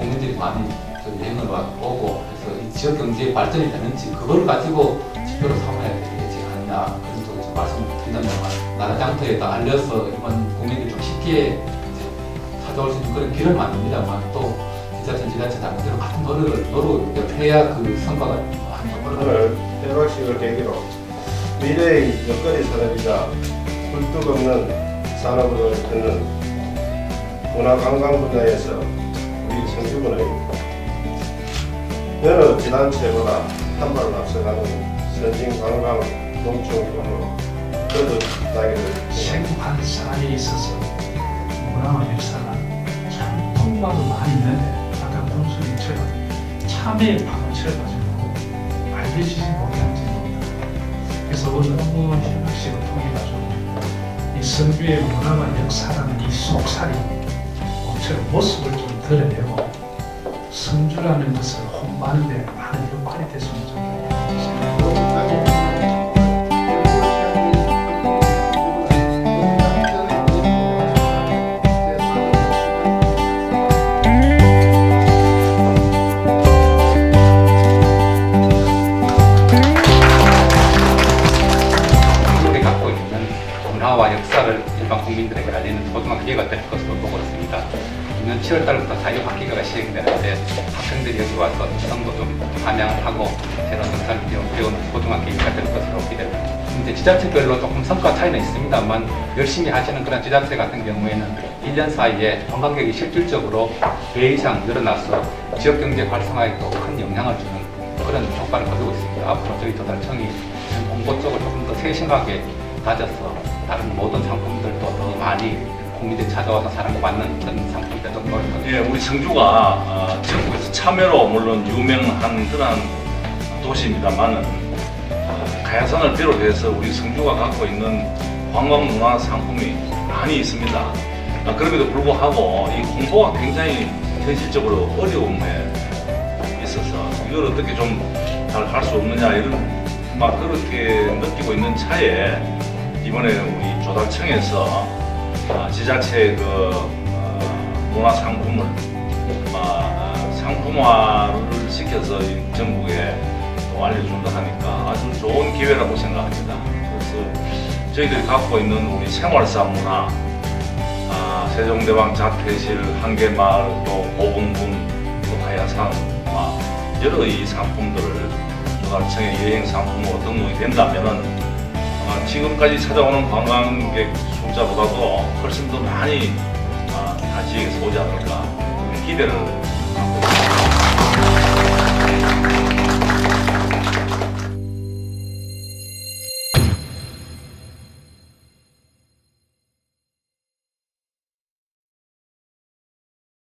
국민들이 많이 여행을 오고 해서 이 지역 경제의 발전이 되는지 그걸 가지고 지표로 삼아야 되지 않냐 그런 쪽으로 좀 말씀드린다면 나라 장터에다 알려서 일반 국민들이 좀 쉽게 찾아올 수 있는 그런 길은 아닙니다만 또 지자체 지자체 당대로 같은 노력을 노력을 해야 그 성과가 많이 오늘 대박식을 계기로 미래의 여건이 산업이자 굴뚝 없는 산업으로 듣는 문화관광 분야에서 우리 성주군의 여러 지단체보다 한 발을 앞서가는 선진관광 농촌군으로 거듭나기를 생판 사회에 있어서 문화와 역사가 참 풍부하고 많이 있는데 아까 군수님처럼 참여의 방언처럼 가지고 알려지지 못한지 모릅니다. 그래서 오늘 업무 협약식을 통해 가지고 이 성주의 문화와 역사라는 이 속살이 모처럼 모습을 좀 드러내고 성주라는 것을 홍보하는 데 많은 역할이 됐으면 좋겠습니다. 역사를 일반 국민들에게 알리는 소중한 기회가 될 것으로 보고 있습니다. 이번 7월 달부터 자유학기가 시행되는데 학생들이 여기 와서 지성도 좀 함양을 하고 새로운 역사를 배우는 소중한 기회가 될 것으로 기대됩니다. 이제 지자체별로 조금 성과 차이는 있습니다만 열심히 하시는 그런 지자체 같은 경우에는 1년 사이에 관광객이 실질적으로 배 이상 늘어나서 지역 경제 활성화에 또큰 영향을 주는 그런 효과를 거두고 있습니다. 앞으로 저희 도달청이 홍보 쪽을 조금 더 세심하게 다져서 다른 모든 상품들도 더 많이 국민들이 찾아와서 사랑받는 그런 상품들 좀 노력하겠습니다. 예, 우리 성주가 어, 전국에서 참외로 물론 유명한 그런 도시입니다만은 어, 가야산을 비롯해서 우리 성주가 갖고 있는 관광 문화 상품이 많이 있습니다. 아, 그럼에도 불구하고 이 홍보가 굉장히 현실적으로 어려움에 있어서 이걸 어떻게 좀 잘 할 수 없느냐 이런 막 그렇게 느끼고 있는 차에 이번에 우리 조달청에서 아, 지자체 그 어, 문화 상품을 아, 상품화를 시켜서 이 전국에 또 알려준다 하니까 아주 좋은 기회라고 생각합니다. 그래서 저희들이 갖고 있는 우리 생활상 문화, 아, 세종대왕 자퇴실, 한계마을, 또 고분군, 또 가야산, 아, 여러 이 상품들을 조달청의 여행 상품으로 등록이 된다면은 아, 지금까지 찾아오는 관광객 숫자보다도 훨씬 더 많이 아, 다 지역에서 오지 않을까 기대를.